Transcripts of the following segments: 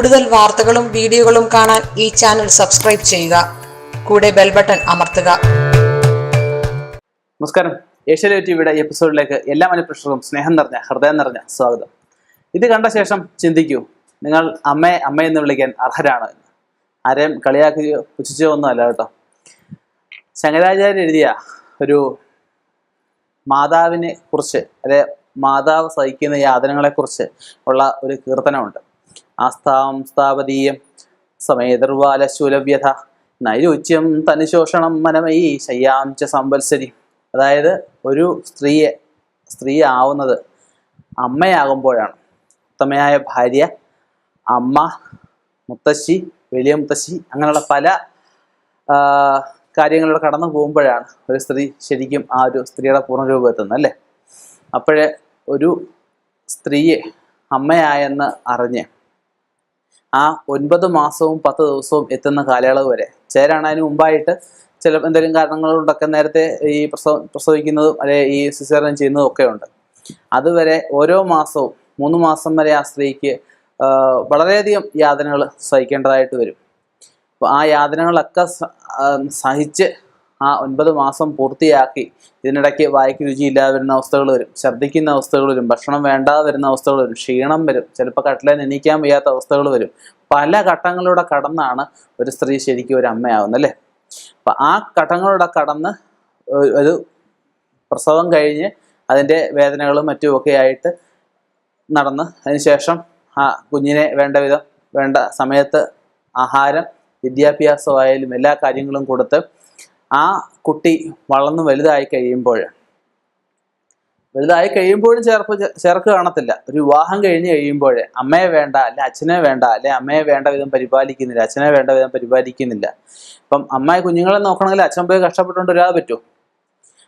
കൂടുതൽ വാർത്തകളും വീഡിയോകളും കാണാൻ ഈ ചാനൽ സബ്സ്ക്രൈബ് ചെയ്യുക. കൂടെ ബെൽ ബട്ടൺ അമർത്തുക. നമസ്കാരം. ഏഷ്യാനെറ്റ് ടിവിയുടെ എപ്പിസോഡിലേക്ക് എല്ലാ മനഃപ്രേക്ഷകർക്കും സ്നേഹം നിറഞ്ഞ ഹൃദയം നിറഞ്ഞ സ്വാഗതം. ഇത് കണ്ട ശേഷം ചിന്തിക്കൂ നിങ്ങൾ അമ്മയെ അമ്മയെന്ന് വിളിക്കാൻ അർഹരാണോ എന്ന്. ആരെയും കളിയാക്കുകയോ പുച്ഛിച്ചോ ഒന്നും അല്ല കേട്ടോ. ശങ്കരാചാര്യ എഴുതിയ ഒരു മാതാവിനെ കുറിച്ച് അല്ലെ മാതാവ് സഹിക്കുന്ന യാതനകളെക്കുറിച്ച് ഉള്ള ഒരു കീർത്തനമുണ്ട്. ആസ്ഥാം സ്ഥാപതീയം സമേതർവാലശൂലവ്യഥ. നൈരുച്യം തനുശോഷണം മനമയി ശയ്യാം ച സംവത്സരി. അതായത് ഒരു സ്ത്രീയെ സ്ത്രീ ആവുന്നത് അമ്മയാകുമ്പോഴാണ്. ഉത്തമയായ ഭാര്യ അമ്മ മുത്തശ്ശി വലിയ മുത്തശ്ശി അങ്ങനെയുള്ള പല കാര്യങ്ങളിലൂടെ കടന്നു പോകുമ്പോഴാണ് ഒരു സ്ത്രീ ശരിക്കും ആ ഒരു സ്ത്രീയുടെ പൂർണരൂപം എത്തുന്നത് അല്ലേ? അപ്പോഴേ ഒരു സ്ത്രീയെ അമ്മയായെന്ന് അറിഞ്ഞ് ആ ഒൻപത് മാസവും പത്ത് ദിവസവും എത്തുന്ന കാലയളവ് വരെ. ചേരാണതിന് മുമ്പായിട്ട് ചില എന്തെങ്കിലും കാരണങ്ങൾ കൊണ്ടൊക്കെ നേരത്തെ ഈ പ്രസവ പ്രസവിക്കുന്നതും അല്ലെ ഈ സിസേറിയൻ ചെയ്യുന്നതും ഒക്കെ ഉണ്ട്. അതുവരെ ഓരോ മാസവും മൂന്ന് മാസം വരെ ആ സ്ത്രീക്ക് വളരെയധികം യാതനകൾ സഹിക്കേണ്ടതായിട്ട് വരും. അപ്പോൾ ആ യാതനകളൊക്കെ സഹിച്ച് ആ ഒൻപത് മാസം പൂർത്തിയാക്കി. ഇതിനിടയ്ക്ക് വായ്ക്ക് രുചിയില്ലാതെ വരുന്ന അവസ്ഥകൾ വരും. ഛർദ്ദിക്കുന്ന അവസ്ഥകൾ വരും. ഭക്ഷണം വേണ്ടാതെ വരുന്ന അവസ്ഥകൾ വരും. ക്ഷീണം വരും. ചിലപ്പോൾ കട്ടിലെ എണീക്കാൻ വയ്യാത്ത അവസ്ഥകൾ വരും. പല ഘട്ടങ്ങളിലൂടെ കടന്നാണ് ഒരു സ്ത്രീ ശരിക്കും ഒരു അമ്മയാവുന്നത് അല്ലേ? അപ്പം ആ ഘട്ടങ്ങളിലൂടെ കടന്ന് ഒരു- പ്രസവം കഴിഞ്ഞ് അതിന്റെ വേദനകളും മറ്റും ഒക്കെ ആയിട്ട് നടന്ന് അതിനുശേഷം ആ കുഞ്ഞിനെ വേണ്ട വിധം വേണ്ട സമയത്ത് ആഹാരം വിദ്യാഭ്യാസമായാലും എല്ലാ കാര്യങ്ങളും കൊടുത്ത് ആ കുട്ടി വളർന്ന് വലുതായി കഴിയുമ്പോൾ വലുതായി കഴിയുമ്പോഴും ചേർപ്പ് ചേർക്ക് കാണത്തില്ല. ഒരു വിവാഹം കഴിഞ്ഞ് കഴിയുമ്പോൾ അമ്മയെ വേണ്ട അല്ലെ അച്ഛനെ വേണ്ട അല്ലെ അമ്മയെ വേണ്ട വിധം പരിപാലിക്കുന്നില്ല അച്ഛനെ വേണ്ട വിധം പരിപാലിക്കുന്നില്ല. അപ്പം അമ്മയെ കുഞ്ഞുങ്ങളെ നോക്കണമെങ്കിൽ അച്ഛൻ പോയി കഷ്ടപ്പെട്ടുകൊണ്ട് വരാതെ പറ്റുമോ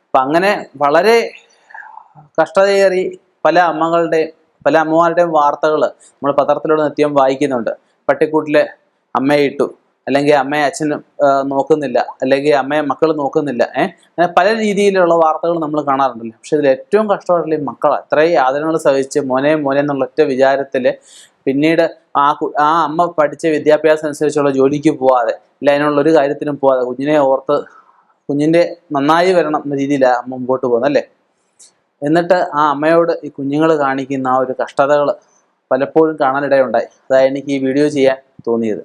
അപ്പം അങ്ങനെ വളരെ കഷ്ടതയേറി പല അമ്മകളുടെയും പല അമ്മമാരുടെയും വാർത്തകൾ നമ്മൾ പത്രത്തിലൂടെ നിത്യം വായിക്കുന്നുണ്ട്. പട്ടിക്കൂട്ടിലെ അമ്മയെ ഇട്ടു. അല്ലെങ്കിൽ അമ്മയെ അച്ഛൻ നോക്കുന്നില്ല അല്ലെങ്കിൽ അമ്മയെ മക്കൾ നോക്കുന്നില്ല ഏഹ് പല രീതിയിലുള്ള വാർത്തകൾ നമ്മൾ കാണാറുണ്ടല്ലോ. പക്ഷെ ഇതിൽ ഏറ്റവും കഷ്ടമായിട്ടുള്ള ഈ മക്കൾ അത്രയും യാതനകൾ സഹിച്ച് മോനെ മോനെ എന്നുള്ള ഒറ്റ വിചാരത്തിൽ പിന്നീട് ആ ആ അമ്മ പഠിച്ച വിദ്യാഭ്യാസം അനുസരിച്ചുള്ള ജോലിക്ക് പോവാതെ അല്ല അതിനുള്ള ഒരു കാര്യത്തിനും പോവാതെ കുഞ്ഞിനെ ഓർത്ത് കുഞ്ഞിന്റെ നന്നായി വരണം എന്ന രീതിയിലാണ് അമ്മ മുമ്പോട്ട് പോകുന്നത് അല്ലേ? എന്നിട്ട് ആ അമ്മയോട് ഈ കുഞ്ഞുങ്ങൾ കാണിക്കുന്ന ആ ഒരു കഷ്ടതകൾ പലപ്പോഴും കാണാനിടയുണ്ടായി. അതായത് എനിക്ക് ഈ വീഡിയോ ചെയ്യാൻ തോന്നിയത്.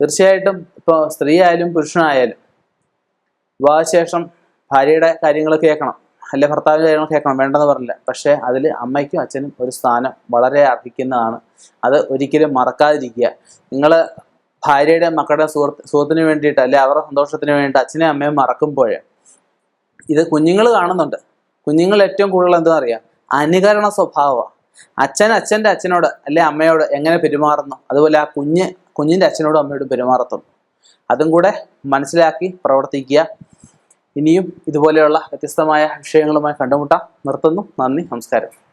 തീർച്ചയായിട്ടും ഇപ്പോൾ സ്ത്രീ ആയാലും പുരുഷനായാലും വിവാഹശേഷം ഭാര്യയുടെ കാര്യങ്ങൾ കേൾക്കണം. അല്ലെ ഭർത്താവിന്റെ കാര്യങ്ങൾ കേൾക്കണം. വേണ്ടെന്ന് പറഞ്ഞില്ല. പക്ഷേ അതിൽ അമ്മയ്ക്കും അച്ഛനും ഒരു സ്ഥാനം വളരെ അർഹിക്കുന്നതാണ്. അത് ഒരിക്കലും മറക്കാതിരിക്കുക. നിങ്ങൾ ഭാര്യയുടെ മക്കളുടെ സുഹൃത്ത് സുഹൃത്തിന് വേണ്ടിയിട്ട് അല്ലെ അവരുടെ സന്തോഷത്തിന് വേണ്ടിയിട്ട് അച്ഛനെയും അമ്മയും മറക്കുമ്പോൾ ഇത് കുഞ്ഞുങ്ങൾ കാണുന്നുണ്ട്. കുഞ്ഞുങ്ങൾ ഏറ്റവും കൂടുതൽ എന്താ അറിയാം? അനുകരണ സ്വഭാവമാണ്. അച്ഛൻ അച്ഛന്റെ അച്ഛനോട് അല്ലെ അമ്മയോട് എങ്ങനെ പെരുമാറുന്നു? അതുപോലെ ആ കുഞ്ഞ് കുഞ്ഞിന്റെ അച്ഛനോടും അമ്മയോടും പെരുമാറത്തുള്ളൂ. അതും കൂടെ മനസ്സിലാക്കി പ്രവർത്തിക്കുക. ഇനിയും ഇതുപോലെയുള്ള വ്യത്യസ്തമായ വിഷയങ്ങളുമായി കണ്ടുമുട്ടാം. നിർത്തുന്നു. നന്ദി. നമസ്കാരം.